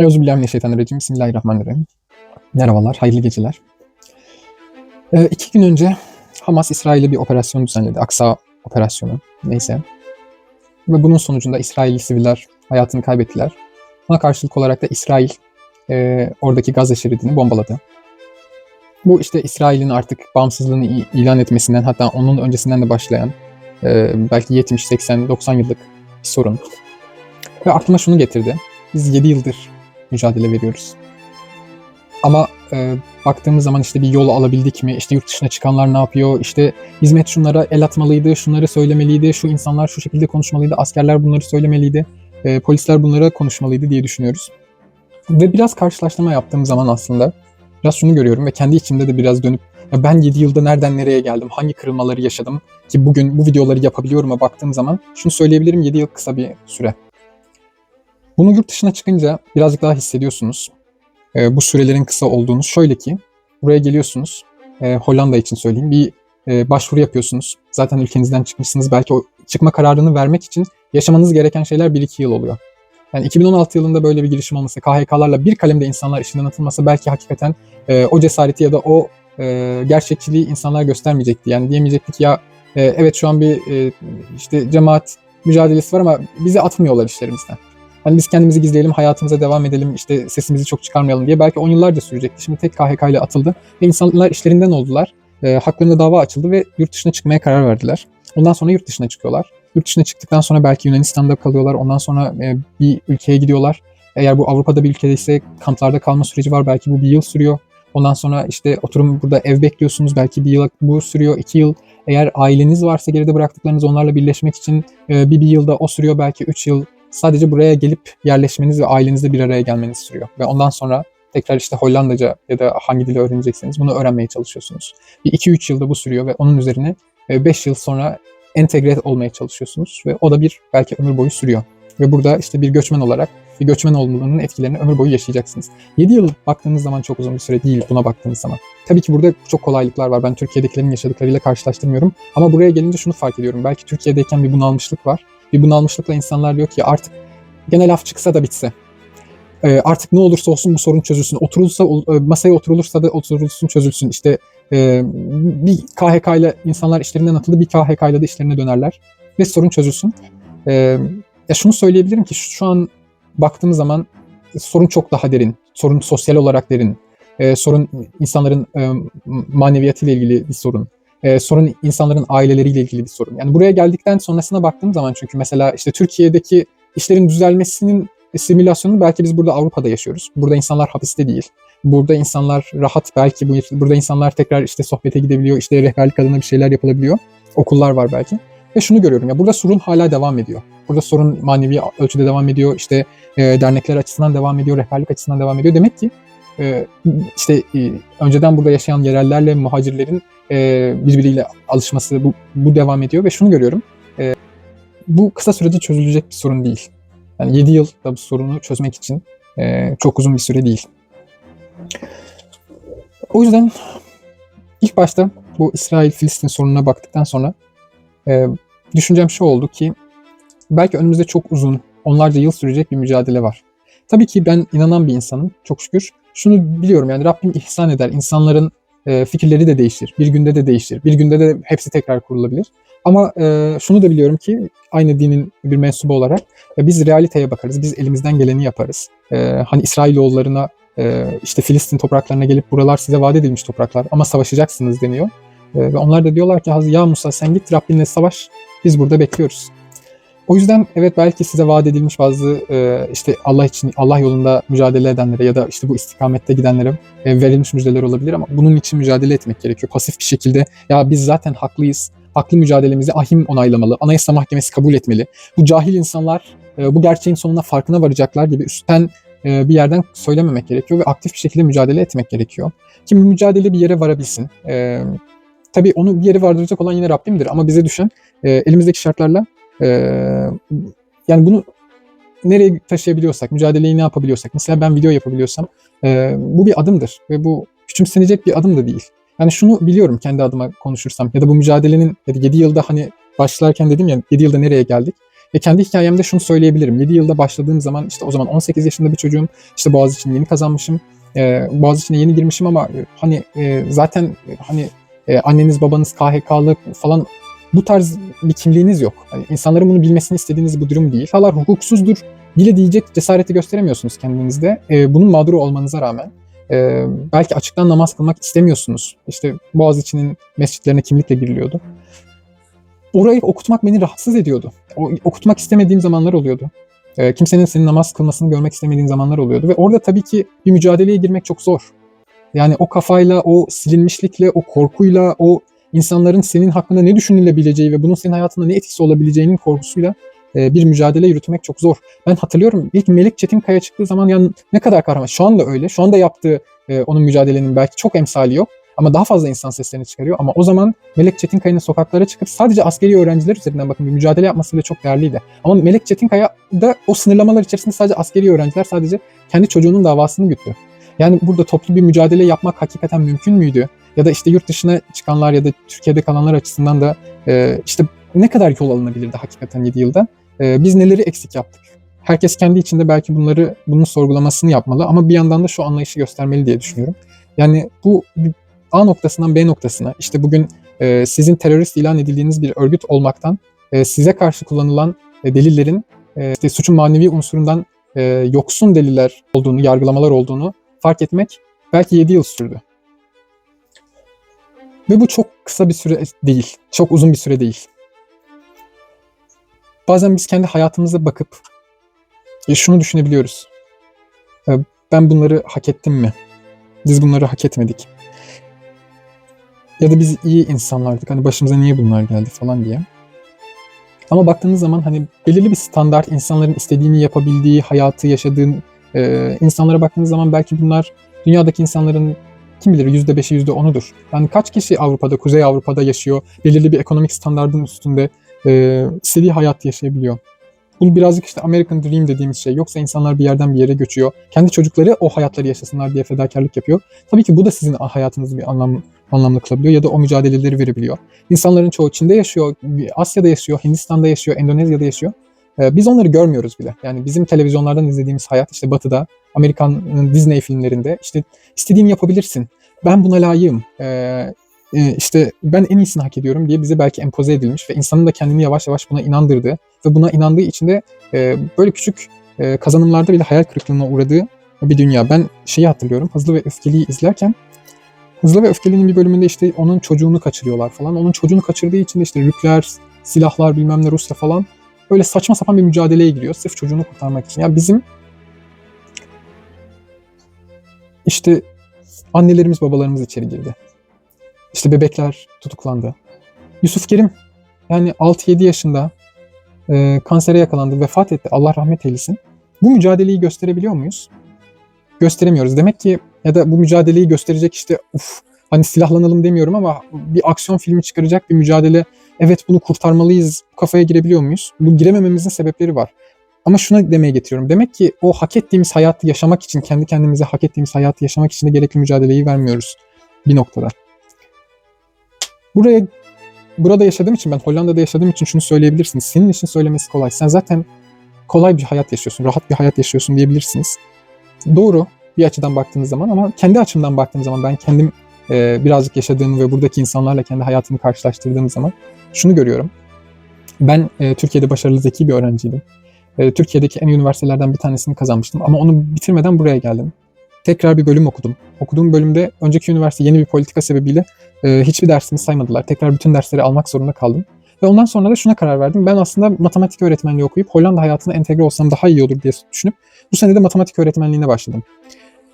Euzubillahimineşşeytanirracim. Bismillahirrahmanirrahim. Merhabalar, hayırlı geceler. Ee, iki gün önce Hamas İsrail'e bir operasyon düzenledi. Aksa operasyonu. Neyse. Ve bunun sonucunda İsrailli siviller hayatını kaybettiler. Buna karşılık olarak da İsrail e, oradaki Gazze şeridini bombaladı. Bu işte İsrail'in artık bağımsızlığını ilan etmesinden hatta onun öncesinden de başlayan e, belki 70, 80, 90 yıllık bir sorun. Ve aklıma şunu getirdi. Biz 7 yıldır mücadele veriyoruz. Ama e, baktığımız zaman işte bir yol alabildik mi? İşte yurt dışına çıkanlar ne yapıyor? İşte hizmet şunlara el atmalıydı, şunları söylemeliydi, şu insanlar şu şekilde konuşmalıydı, askerler bunları söylemeliydi, e, polisler bunlara konuşmalıydı diye düşünüyoruz. Ve biraz karşılaştırma yaptığım zaman aslında biraz şunu görüyorum ve kendi içimde de biraz dönüp ya ben 7 yılda nereden nereye geldim, hangi kırılmaları yaşadım ki bugün bu videoları yapabiliyorum'a baktığım zaman şunu söyleyebilirim 7 yıl kısa bir süre. Bunu yurt dışına çıkınca birazcık daha hissediyorsunuz. Ee, bu sürelerin kısa olduğunu. Şöyle ki buraya geliyorsunuz. Ee, Hollanda için söyleyeyim. Bir e, başvuru yapıyorsunuz. Zaten ülkenizden çıkmışsınız. Belki o çıkma kararını vermek için yaşamanız gereken şeyler 1-2 yıl oluyor. Yani 2016 yılında böyle bir girişim olması, KHK'larla bir kalemde insanlar işinden atılması belki hakikaten e, o cesareti ya da o e, gerçekçiliği insanlar göstermeyecekti. Yani diyemeyecekti ya e, evet şu an bir e, işte cemaat mücadelesi var ama bizi atmıyorlar işlerimizden. Hani biz kendimizi gizleyelim, hayatımıza devam edelim, işte sesimizi çok çıkarmayalım diye belki 10 yıllarca sürecekti. Şimdi tek KHK ile atıldı ve insanlar işlerinden oldular. E, haklarında dava açıldı ve yurt dışına çıkmaya karar verdiler. Ondan sonra yurt dışına çıkıyorlar. Yurt dışına çıktıktan sonra belki Yunanistan'da kalıyorlar. Ondan sonra e, bir ülkeye gidiyorlar. Eğer bu Avrupa'da bir ülkedeyse kamplarda kalma süreci var. Belki bu bir yıl sürüyor. Ondan sonra işte oturum burada ev bekliyorsunuz. Belki bir yıl bu sürüyor, iki yıl. Eğer aileniz varsa geride bıraktıklarınız onlarla birleşmek için e, bir, bir yılda o sürüyor. Belki üç yıl sadece buraya gelip yerleşmeniz ve ailenizle bir araya gelmeniz sürüyor. Ve ondan sonra tekrar işte Hollandaca ya da hangi dili öğrenecekseniz bunu öğrenmeye çalışıyorsunuz. Bir 2-3 yılda bu sürüyor ve onun üzerine 5 yıl sonra entegre olmaya çalışıyorsunuz ve o da bir belki ömür boyu sürüyor. Ve burada işte bir göçmen olarak bir göçmen olmanın etkilerini ömür boyu yaşayacaksınız. 7 yıl baktığınız zaman çok uzun bir süre değil buna baktığınız zaman. Tabii ki burada çok kolaylıklar var. Ben Türkiye'dekilerin yaşadıklarıyla karşılaştırmıyorum. Ama buraya gelince şunu fark ediyorum. Belki Türkiye'deyken bir bunalmışlık var bir bunalmışlıkla insanlar diyor ki artık genel af çıksa da bitse. Ee, artık ne olursa olsun bu sorun çözülsün. Oturulsa e, masaya oturulursa da oturulsun çözülsün. İşte e, bir KHK ile insanlar işlerinden atıldı, bir KHK ile de işlerine dönerler ve sorun çözülsün. E, ya şunu söyleyebilirim ki şu, an baktığımız zaman sorun çok daha derin. Sorun sosyal olarak derin. E, sorun insanların e, maneviyatıyla ilgili bir sorun e, sorun insanların aileleriyle ilgili bir sorun. Yani buraya geldikten sonrasına baktığım zaman çünkü mesela işte Türkiye'deki işlerin düzelmesinin simülasyonunu belki biz burada Avrupa'da yaşıyoruz. Burada insanlar hapiste değil. Burada insanlar rahat belki bu burada insanlar tekrar işte sohbete gidebiliyor. işte rehberlik adına bir şeyler yapılabiliyor. Okullar var belki. Ve şunu görüyorum ya burada sorun hala devam ediyor. Burada sorun manevi ölçüde devam ediyor. İşte e, dernekler açısından devam ediyor, rehberlik açısından devam ediyor. Demek ki e, işte e, önceden burada yaşayan yerellerle muhacirlerin e, birbiriyle alışması bu, bu devam ediyor ve şunu görüyorum. E, bu kısa sürede çözülecek bir sorun değil. Yani 7 yıl da bu sorunu çözmek için e, çok uzun bir süre değil. O yüzden ilk başta bu İsrail-Filistin sorununa baktıktan sonra e, düşüncem şu oldu ki belki önümüzde çok uzun, onlarca yıl sürecek bir mücadele var. Tabii ki ben inanan bir insanım çok şükür. Şunu biliyorum yani Rabbim ihsan eder. İnsanların e, fikirleri de değişir. Bir günde de değişir. Bir günde de hepsi tekrar kurulabilir. Ama e, şunu da biliyorum ki aynı dinin bir mensubu olarak e, biz realiteye bakarız. Biz elimizden geleni yaparız. Hani İsrailoğullarına işte Filistin topraklarına gelip buralar size vaat edilmiş topraklar ama savaşacaksınız deniyor. Ve onlar da diyorlar ki ya Musa sen git Rabbinle savaş biz burada bekliyoruz. O yüzden evet belki size vaat edilmiş bazı e, işte Allah için Allah yolunda mücadele edenlere ya da işte bu istikamette gidenlere e, verilmiş müjdeler olabilir ama bunun için mücadele etmek gerekiyor. Pasif bir şekilde ya biz zaten haklıyız. Haklı mücadelemizi ahim onaylamalı. Anayasa Mahkemesi kabul etmeli. Bu cahil insanlar e, bu gerçeğin sonuna farkına varacaklar gibi üstten e, bir yerden söylememek gerekiyor ve aktif bir şekilde mücadele etmek gerekiyor. Ki bu mücadele bir yere varabilsin. E, tabii onu bir yere vardıracak olan yine Rabbimdir ama bize düşen e, elimizdeki şartlarla ee, yani bunu nereye taşıyabiliyorsak, mücadeleyi ne yapabiliyorsak, mesela ben video yapabiliyorsam e, bu bir adımdır ve bu küçümsenecek bir adım da değil. Yani şunu biliyorum kendi adıma konuşursam ya da bu mücadelenin ya da 7 yılda hani başlarken dedim ya 7 yılda nereye geldik? Ve kendi hikayemde şunu söyleyebilirim. 7 yılda başladığım zaman işte o zaman 18 yaşında bir çocuğum. İşte Boğaziçi'ni yeni kazanmışım. E, Boğaziçi'ne yeni girmişim ama e, hani e, zaten e, hani e, anneniz babanız KHK'lı falan bu tarz bir kimliğiniz yok. Hani insanların bunu bilmesini istediğiniz bu durum değil. Halar hukuksuzdur bile diyecek cesareti gösteremiyorsunuz kendinizde. E, bunun mağduru olmanıza rağmen. E, belki açıktan namaz kılmak istemiyorsunuz. İşte Boğaziçi'nin mescitlerine kimlikle giriliyordu. Orayı okutmak beni rahatsız ediyordu. O, okutmak istemediğim zamanlar oluyordu. E, kimsenin senin namaz kılmasını görmek istemediğin zamanlar oluyordu. Ve orada tabii ki bir mücadeleye girmek çok zor. Yani o kafayla, o silinmişlikle, o korkuyla, o insanların senin hakkında ne düşünülebileceği ve bunun senin hayatında ne etkisi olabileceğinin korkusuyla e, bir mücadele yürütmek çok zor. Ben hatırlıyorum ilk Melek Çetinkaya çıktığı zaman yani ne kadar kahraman. Şu anda öyle. Şu anda yaptığı e, onun mücadelenin belki çok emsali yok. Ama daha fazla insan seslerini çıkarıyor. Ama o zaman Melek Çetinkaya'nın sokaklara çıkıp sadece askeri öğrenciler üzerinden bakın bir mücadele yapması bile çok değerliydi. Ama Melek Çetinkaya da o sınırlamalar içerisinde sadece askeri öğrenciler sadece kendi çocuğunun davasını güttü. Yani burada toplu bir mücadele yapmak hakikaten mümkün müydü? Ya da işte yurt dışına çıkanlar ya da Türkiye'de kalanlar açısından da e, işte ne kadar yol alınabilirdi hakikaten 7 yılda? E, biz neleri eksik yaptık? Herkes kendi içinde belki bunları bunun sorgulamasını yapmalı ama bir yandan da şu anlayışı göstermeli diye düşünüyorum. Yani bu A noktasından B noktasına işte bugün e, sizin terörist ilan edildiğiniz bir örgüt olmaktan e, size karşı kullanılan e, delillerin e, işte suçun manevi unsurundan e, yoksun deliller olduğunu, yargılamalar olduğunu fark etmek belki 7 yıl sürdü. Ve bu çok kısa bir süre değil, çok uzun bir süre değil. Bazen biz kendi hayatımıza bakıp e, şunu düşünebiliyoruz. E, ben bunları hak ettim mi? Biz bunları hak etmedik. Ya da biz iyi insanlardık. Hani başımıza niye bunlar geldi falan diye. Ama baktığınız zaman hani belirli bir standart, insanların istediğini yapabildiği, hayatı yaşadığın e, insanlara baktığınız zaman belki bunlar dünyadaki insanların kim bilir %5'i %10'udur. Yani kaç kişi Avrupa'da, Kuzey Avrupa'da yaşıyor, belirli bir ekonomik standardın üstünde e, istediği hayat yaşayabiliyor. Bu birazcık işte American Dream dediğimiz şey. Yoksa insanlar bir yerden bir yere göçüyor. Kendi çocukları o hayatları yaşasınlar diye fedakarlık yapıyor. Tabii ki bu da sizin hayatınızı bir anlam, anlamlı kılabiliyor ya da o mücadeleleri verebiliyor. İnsanların çoğu Çin'de yaşıyor, Asya'da yaşıyor, Hindistan'da yaşıyor, Endonezya'da yaşıyor. Ee, biz onları görmüyoruz bile. Yani bizim televizyonlardan izlediğimiz hayat işte batıda, Amerikan Disney filmlerinde işte istediğini yapabilirsin. Ben buna layığım. Ee, işte ben en iyisini hak ediyorum diye bize belki empoze edilmiş ve insanın da kendini yavaş yavaş buna inandırdığı ve buna inandığı için de e, böyle küçük e, kazanımlarda bile hayal kırıklığına uğradığı bir dünya. Ben şeyi hatırlıyorum. Hızlı ve Öfkeli'yi izlerken Hızlı ve Öfkeli'nin bir bölümünde işte onun çocuğunu kaçırıyorlar falan. Onun çocuğunu kaçırdığı için de işte nükleer silahlar bilmem ne Rusya falan böyle saçma sapan bir mücadeleye giriyor. Sırf çocuğunu kurtarmak için. Ya yani bizim işte annelerimiz babalarımız içeri girdi. İşte bebekler tutuklandı. Yusuf Kerim yani 6-7 yaşında e, kansere yakalandı, vefat etti. Allah rahmet eylesin. Bu mücadeleyi gösterebiliyor muyuz? Gösteremiyoruz. Demek ki ya da bu mücadeleyi gösterecek işte uf hani silahlanalım demiyorum ama bir aksiyon filmi çıkaracak bir mücadele. Evet bunu kurtarmalıyız. Kafaya girebiliyor muyuz? Bu giremememizin sebepleri var. Ama şuna demeye getiriyorum. Demek ki o hak ettiğimiz hayatı yaşamak için, kendi kendimize hak ettiğimiz hayatı yaşamak için de gerekli mücadeleyi vermiyoruz bir noktada. Buraya burada yaşadığım için ben Hollanda'da yaşadığım için şunu söyleyebilirsiniz. Senin için söylemesi kolay. Sen zaten kolay bir hayat yaşıyorsun, rahat bir hayat yaşıyorsun diyebilirsiniz. Doğru bir açıdan baktığınız zaman ama kendi açımdan baktığım zaman ben kendim e, birazcık yaşadığım ve buradaki insanlarla kendi hayatımı karşılaştırdığım zaman şunu görüyorum. Ben e, Türkiye'de başarılı zeki bir öğrenciydim. E, Türkiye'deki en üniversitelerden bir tanesini kazanmıştım ama onu bitirmeden buraya geldim. Tekrar bir bölüm okudum. Okuduğum bölümde önceki üniversite yeni bir politika sebebiyle e, hiçbir dersimi saymadılar. Tekrar bütün dersleri almak zorunda kaldım. Ve ondan sonra da şuna karar verdim. Ben aslında matematik öğretmenliği okuyup Hollanda hayatına entegre olsam daha iyi olur diye düşünüp bu sene de matematik öğretmenliğine başladım.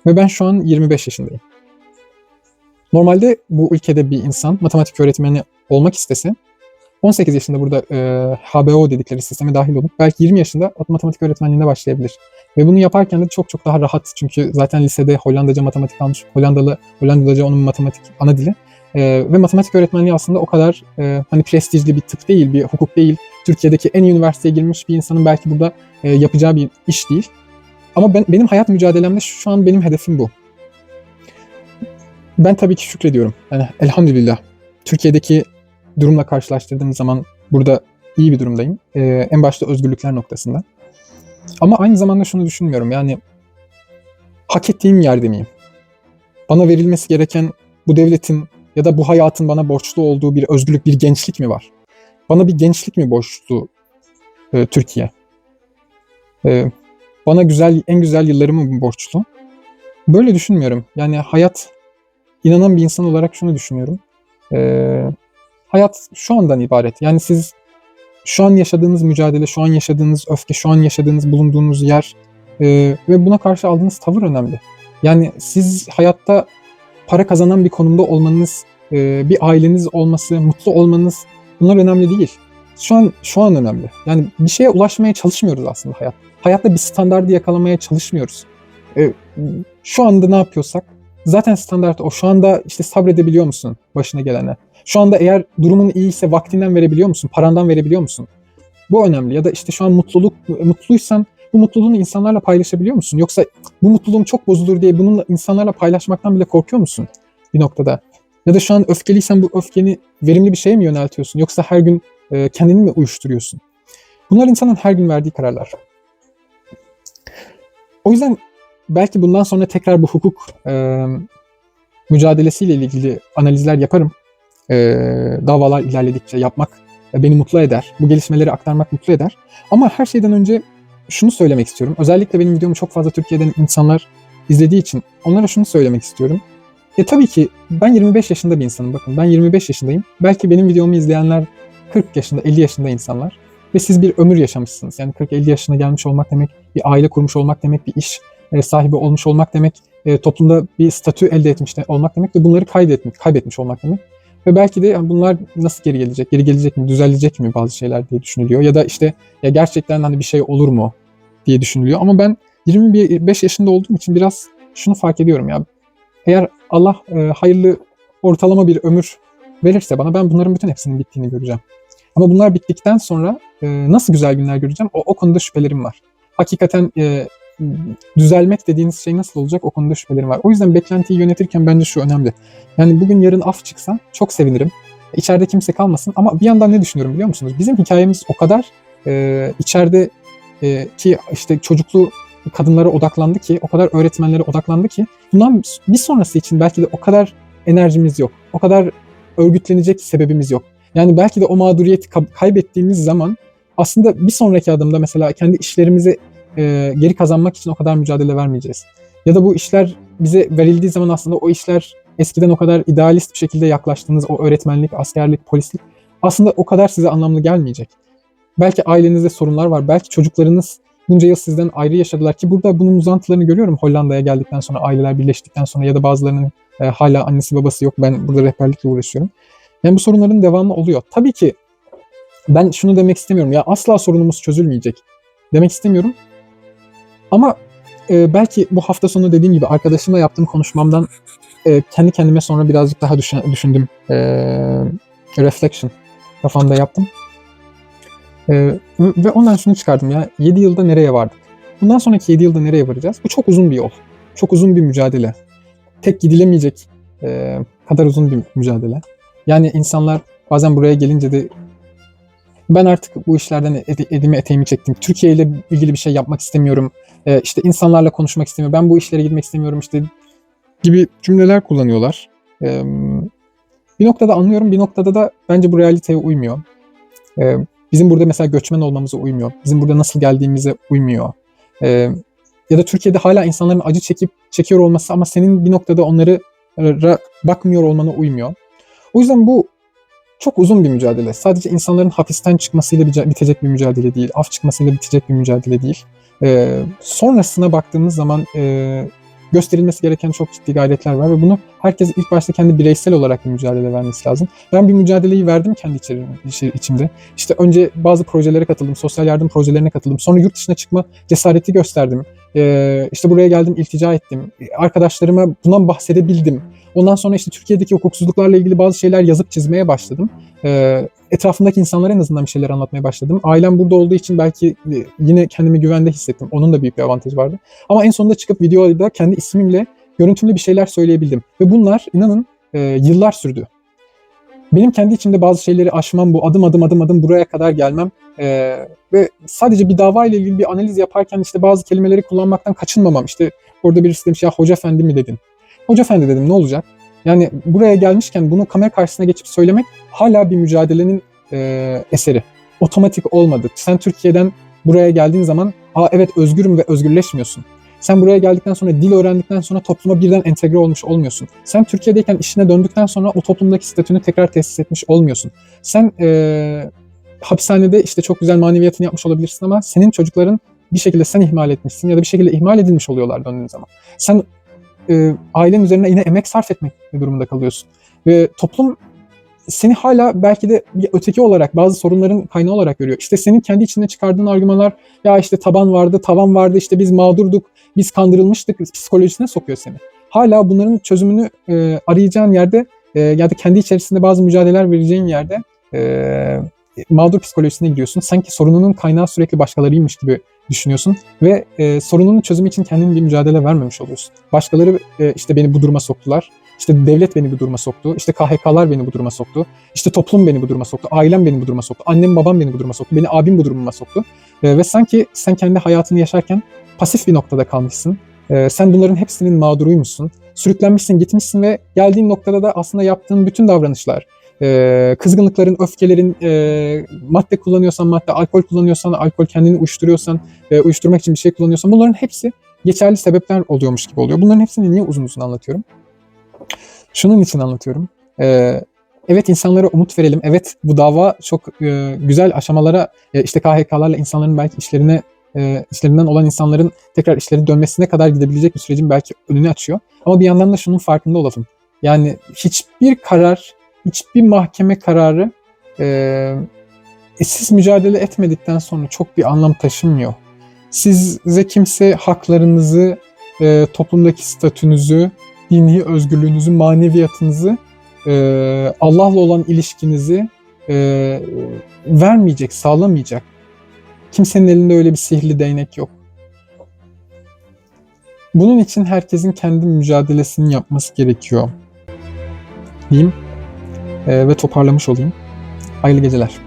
Ve ben şu an 25 yaşındayım. Normalde bu ülkede bir insan matematik öğretmeni olmak istese 18 yaşında burada e, HBO dedikleri sisteme dahil olup belki 20 yaşında matematik öğretmenliğine başlayabilir. Ve bunu yaparken de çok çok daha rahat. Çünkü zaten lisede Hollandaca matematik almış. Hollandalı, Hollandaca onun matematik ana dili. E, ve matematik öğretmenliği aslında o kadar e, hani prestijli bir tıp değil, bir hukuk değil. Türkiye'deki en iyi üniversiteye girmiş bir insanın belki burada e, yapacağı bir iş değil. Ama ben benim hayat mücadelemde şu an benim hedefim bu. Ben tabii ki şükrediyorum. Yani elhamdülillah Türkiye'deki durumla karşılaştırdığım zaman burada iyi bir durumdayım. Ee, en başta özgürlükler noktasında. Ama aynı zamanda şunu düşünmüyorum. Yani hak ettiğim yerde miyim? Bana verilmesi gereken bu devletin ya da bu hayatın bana borçlu olduğu bir özgürlük, bir gençlik mi var? Bana bir gençlik mi borçlu e, Türkiye? E, bana güzel, en güzel yıllarımı mı borçlu? Böyle düşünmüyorum. Yani hayat, inanan bir insan olarak şunu düşünüyorum. E, hayat şu andan ibaret. Yani siz şu an yaşadığınız mücadele, şu an yaşadığınız öfke, şu an yaşadığınız bulunduğunuz yer e, ve buna karşı aldığınız tavır önemli. Yani siz hayatta para kazanan bir konumda olmanız, e, bir aileniz olması, mutlu olmanız bunlar önemli değil. Şu an şu an önemli. Yani bir şeye ulaşmaya çalışmıyoruz aslında hayat. Hayatta bir standardı yakalamaya çalışmıyoruz. E, şu anda ne yapıyorsak zaten standart o. Şu anda işte sabredebiliyor musun başına gelene? Şu anda eğer durumun iyiyse vaktinden verebiliyor musun? Parandan verebiliyor musun? Bu önemli. Ya da işte şu an mutluluk mutluysan bu mutluluğunu insanlarla paylaşabiliyor musun? Yoksa bu mutluluğum çok bozulur diye bununla insanlarla paylaşmaktan bile korkuyor musun bir noktada? Ya da şu an öfkeliysen bu öfkeni verimli bir şeye mi yöneltiyorsun? Yoksa her gün e, kendini mi uyuşturuyorsun? Bunlar insanın her gün verdiği kararlar. O yüzden belki bundan sonra tekrar bu hukuk e, mücadelesiyle ilgili analizler yaparım. E, davalar ilerledikçe yapmak beni mutlu eder. Bu gelişmeleri aktarmak mutlu eder. Ama her şeyden önce şunu söylemek istiyorum. Özellikle benim videomu çok fazla Türkiye'den insanlar izlediği için onlara şunu söylemek istiyorum. E tabii ki ben 25 yaşında bir insanım. Bakın ben 25 yaşındayım. Belki benim videomu izleyenler 40 yaşında, 50 yaşında insanlar. Ve siz bir ömür yaşamışsınız. Yani 40-50 yaşına gelmiş olmak demek, bir aile kurmuş olmak demek, bir iş e, sahibi olmuş olmak demek, e, toplumda bir statü elde etmiş olmak demek ve bunları kaybetmiş, kaybetmiş olmak demek. Ve belki de bunlar nasıl geri gelecek, geri gelecek mi, düzelecek mi bazı şeyler diye düşünülüyor. Ya da işte ya gerçekten hani bir şey olur mu diye düşünülüyor. Ama ben 25 yaşında olduğum için biraz şunu fark ediyorum ya. Eğer Allah e, hayırlı ortalama bir ömür verirse bana ben bunların bütün hepsinin bittiğini göreceğim. Ama bunlar bittikten sonra e, nasıl güzel günler göreceğim o, o konuda şüphelerim var. Hakikaten e, düzelmek dediğiniz şey nasıl olacak o konuda şüphelerim var. O yüzden beklentiyi yönetirken bence şu önemli. Yani bugün yarın af çıksa çok sevinirim. İçeride kimse kalmasın ama bir yandan ne düşünüyorum biliyor musunuz? Bizim hikayemiz o kadar e, içeride e, ki işte çocuklu kadınlara odaklandı ki, o kadar öğretmenlere odaklandı ki bundan bir sonrası için belki de o kadar enerjimiz yok. O kadar örgütlenecek sebebimiz yok. Yani belki de o mağduriyeti kaybettiğimiz zaman aslında bir sonraki adımda mesela kendi işlerimizi e, geri kazanmak için o kadar mücadele vermeyeceğiz. Ya da bu işler bize verildiği zaman aslında o işler eskiden o kadar idealist bir şekilde yaklaştığınız o öğretmenlik, askerlik, polislik aslında o kadar size anlamlı gelmeyecek. Belki ailenizde sorunlar var. Belki çocuklarınız bunca yıl sizden ayrı yaşadılar ki burada bunun uzantılarını görüyorum Hollanda'ya geldikten sonra aileler birleştikten sonra ya da bazılarının e, hala annesi babası yok. Ben burada rehberlikle uğraşıyorum. Yani bu sorunların devamı oluyor. Tabii ki ben şunu demek istemiyorum. Ya asla sorunumuz çözülmeyecek demek istemiyorum. Ama e, belki bu hafta sonu dediğim gibi arkadaşımla yaptığım konuşmamdan e, kendi kendime sonra birazcık daha düşün, düşündüm. E, reflection kafamda yaptım. E, ve ondan şunu çıkardım ya 7 yılda nereye vardık? Bundan sonraki 7 yılda nereye varacağız? Bu çok uzun bir yol. Çok uzun bir mücadele. Tek gidilemeyecek e, kadar uzun bir mücadele. Yani insanlar bazen buraya gelince de ben artık bu işlerden elimi eteğimi çektim. Türkiye ile ilgili bir şey yapmak istemiyorum. Ee, işte insanlarla konuşmak istemiyorum. Ben bu işlere girmek istemiyorum işte gibi cümleler kullanıyorlar. Ee, bir noktada anlıyorum, bir noktada da bence bu realiteye uymuyor. Ee, bizim burada mesela göçmen olmamıza uymuyor. Bizim burada nasıl geldiğimize uymuyor. Ee, ya da Türkiye'de hala insanların acı çekip çekiyor olması ama senin bir noktada onları bakmıyor olmana uymuyor. O yüzden bu çok uzun bir mücadele. Sadece insanların hapisten çıkmasıyla bitecek bir mücadele değil. Af çıkmasıyla bitecek bir mücadele değil. Ee, sonrasına baktığımız zaman e, gösterilmesi gereken çok ciddi gayretler var ve bunu herkes ilk başta kendi bireysel olarak bir mücadele vermesi lazım. Ben bir mücadeleyi verdim kendi içimde. İşte önce bazı projelere katıldım, sosyal yardım projelerine katıldım. Sonra yurt dışına çıkma cesareti gösterdim. Ee, işte buraya geldim, iltica ettim. Arkadaşlarıma bundan bahsedebildim. Ondan sonra işte Türkiye'deki hukuksuzluklarla ilgili bazı şeyler yazıp çizmeye başladım. Ee, etrafımdaki insanlara en azından bir şeyler anlatmaya başladım. Ailem burada olduğu için belki e, yine kendimi güvende hissettim. Onun da büyük bir avantajı vardı. Ama en sonunda çıkıp videoda kendi ismimle görüntümlü bir şeyler söyleyebildim. Ve bunlar inanın e, yıllar sürdü. benim kendi içimde bazı şeyleri aşmam bu adım adım adım adım buraya kadar gelmem ee, ve sadece bir dava ile ilgili bir analiz yaparken işte bazı kelimeleri kullanmaktan kaçınmamam. İşte orada birisi demiş ya hoca efendi mi dedin? Hoca efendi dedim ne olacak? Yani buraya gelmişken bunu kamera karşısına geçip söylemek hala bir mücadelenin e, eseri. Otomatik olmadı. Sen Türkiye'den buraya geldiğin zaman aa evet özgürüm ve özgürleşmiyorsun. Sen buraya geldikten sonra dil öğrendikten sonra topluma birden entegre olmuş olmuyorsun. Sen Türkiye'deyken işine döndükten sonra o toplumdaki statünü tekrar tesis etmiş olmuyorsun. Sen e, hapishanede işte çok güzel maneviyatını yapmış olabilirsin ama senin çocukların bir şekilde sen ihmal etmişsin ya da bir şekilde ihmal edilmiş oluyorlar döndüğün zaman. Sen e, ailen üzerine yine emek sarf etmek durumunda kalıyorsun. Ve toplum seni hala belki de bir öteki olarak bazı sorunların kaynağı olarak görüyor. İşte senin kendi içinde çıkardığın argümanlar ya işte taban vardı, tavan vardı, işte biz mağdurduk, biz kandırılmıştık psikolojisine sokuyor seni. Hala bunların çözümünü e, arayacağın yerde e, ya da kendi içerisinde bazı mücadeleler vereceğin yerde e, mağdur psikolojisine gidiyorsun. Sanki sorununun kaynağı sürekli başkalarıymış gibi düşünüyorsun ve e, sorununun çözümü için kendin bir mücadele vermemiş oluyorsun. Başkaları e, işte beni bu duruma soktular. İşte devlet beni bu duruma soktu. İşte KHK'lar beni bu duruma soktu. İşte toplum beni bu duruma soktu. Ailem beni bu duruma soktu. Annem babam beni bu duruma soktu. Beni abim bu duruma soktu. E, ve sanki sen kendi hayatını yaşarken pasif bir noktada kalmışsın. E, sen bunların hepsinin mağduruymuşsun. Sürüklenmişsin, gitmişsin ve geldiğin noktada da aslında yaptığın bütün davranışlar, e, kızgınlıkların, öfkelerin, e, madde kullanıyorsan madde, alkol kullanıyorsan, alkol kendini uyuşturuyorsan, e, uyuşturmak için bir şey kullanıyorsan bunların hepsi geçerli sebepler oluyormuş gibi oluyor. Bunların hepsini niye uzun uzun anlatıyorum? Şunun için anlatıyorum. E, evet insanlara umut verelim. Evet bu dava çok e, güzel aşamalara, e, işte KHK'larla insanların belki işlerine e, işlerinden olan insanların tekrar işleri dönmesine kadar gidebilecek bir sürecin belki önünü açıyor. Ama bir yandan da şunun farkında olalım. Yani hiçbir karar, hiçbir mahkeme kararı e, siz mücadele etmedikten sonra çok bir anlam taşımıyor. Size kimse haklarınızı, e, toplumdaki statünüzü, dini özgürlüğünüzü, maneviyatınızı, e, Allah'la olan ilişkinizi e, vermeyecek, sağlamayacak. Kimsenin elinde öyle bir sihirli değnek yok. Bunun için herkesin kendi mücadelesini yapması gerekiyor. Diyeyim e, ve toparlamış olayım. Hayırlı geceler.